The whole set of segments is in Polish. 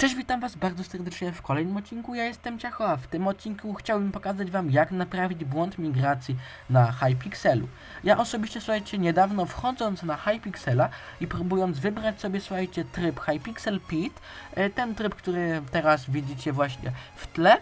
Cześć, witam was bardzo serdecznie w kolejnym odcinku. Ja jestem Ciacho, a w tym odcinku chciałbym pokazać wam jak naprawić błąd migracji na Hypixelu. Ja osobiście, słuchajcie, niedawno wchodząc na Hypixela i próbując wybrać sobie, słuchajcie, tryb Hypixel Pit, e, ten tryb, który teraz widzicie właśnie w tle,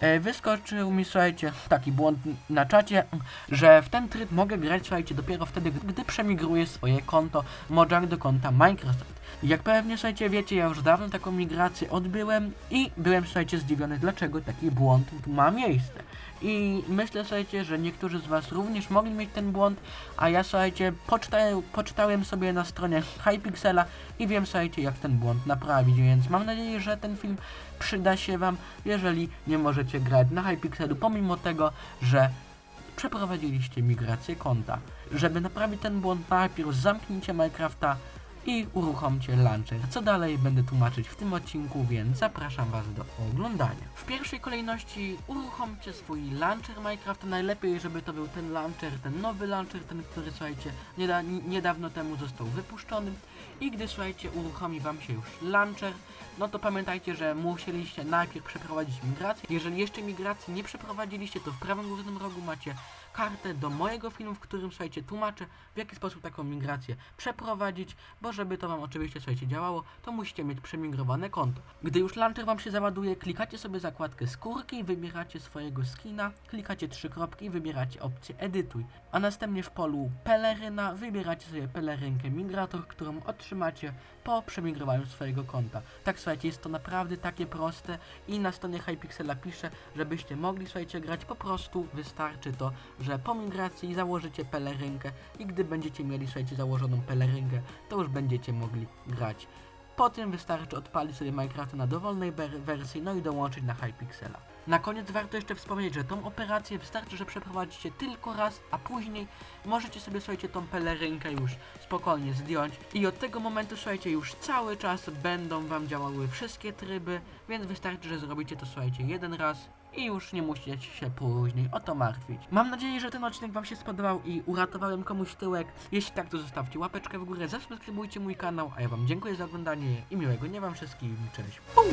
e, wyskoczył mi, słuchajcie, taki błąd na czacie, że w ten tryb mogę grać, słuchajcie, dopiero wtedy, gdy przemigruję swoje konto Mojang do konta Microsoft. Jak pewnie, słuchajcie, wiecie, ja już dawno taką migrację odbyłem i byłem, słuchajcie, zdziwiony, dlaczego taki błąd tu ma miejsce. I myślę, słuchajcie, że niektórzy z Was również mogli mieć ten błąd, a ja, słuchajcie, poczytałem, poczytałem sobie na stronie Hypixela i wiem, słuchajcie, jak ten błąd naprawić, więc mam nadzieję, że ten film przyda się Wam, jeżeli nie możecie grać na Hypixelu, pomimo tego, że przeprowadziliście migrację konta. Żeby naprawić ten błąd, najpierw zamknijcie Minecrafta i uruchomcie launcher. Co dalej będę tłumaczyć w tym odcinku, więc zapraszam Was do oglądania. W pierwszej kolejności uruchomcie swój launcher Minecrafta. Najlepiej, żeby to był ten launcher, ten nowy launcher, ten, który słuchajcie, nieda niedawno temu został wypuszczony. I gdy słuchajcie, uruchomi Wam się już launcher, no to pamiętajcie, że musieliście najpierw przeprowadzić migrację. Jeżeli jeszcze migracji nie przeprowadziliście, to w prawym górnym rogu macie kartę do mojego filmu, w którym słuchajcie, tłumaczę w jaki sposób taką migrację przeprowadzić, bo żeby to wam oczywiście słuchajcie działało, to musicie mieć przemigrowane konto. Gdy już launcher wam się załaduje, klikacie sobie zakładkę skórki, wybieracie swojego skina, klikacie trzy kropki i wybieracie opcję edytuj, a następnie w polu peleryna wybieracie sobie pelerynkę migrator, którą otrzymacie po przemigrowaniu swojego konta. Tak słuchajcie, jest to naprawdę takie proste i na stronie Hypixela pisze, żebyście mogli słuchajcie grać, po prostu wystarczy to, że po migracji założycie pelerynkę i gdy będziecie mieli słuchajcie założoną pelerynkę, to już będziecie mogli grać. Po tym wystarczy odpalić sobie Minecrafta na dowolnej wersji, no i dołączyć na Hypixela. Na koniec warto jeszcze wspomnieć, że tą operację wystarczy, że przeprowadzicie tylko raz, a później możecie sobie, słuchajcie, tą pelerynkę już spokojnie zdjąć i od tego momentu, słuchajcie, już cały czas będą wam działały wszystkie tryby, więc wystarczy, że zrobicie to, słuchajcie, jeden raz i już nie musicie się później o to martwić. Mam nadzieję, że ten odcinek Wam się spodobał i uratowałem komuś tyłek. Jeśli tak, to zostawcie łapeczkę w górę, zasubskrybujcie mój kanał, a ja Wam dziękuję za oglądanie i miłego dnia Wam wszystkim. Cześć. Pum!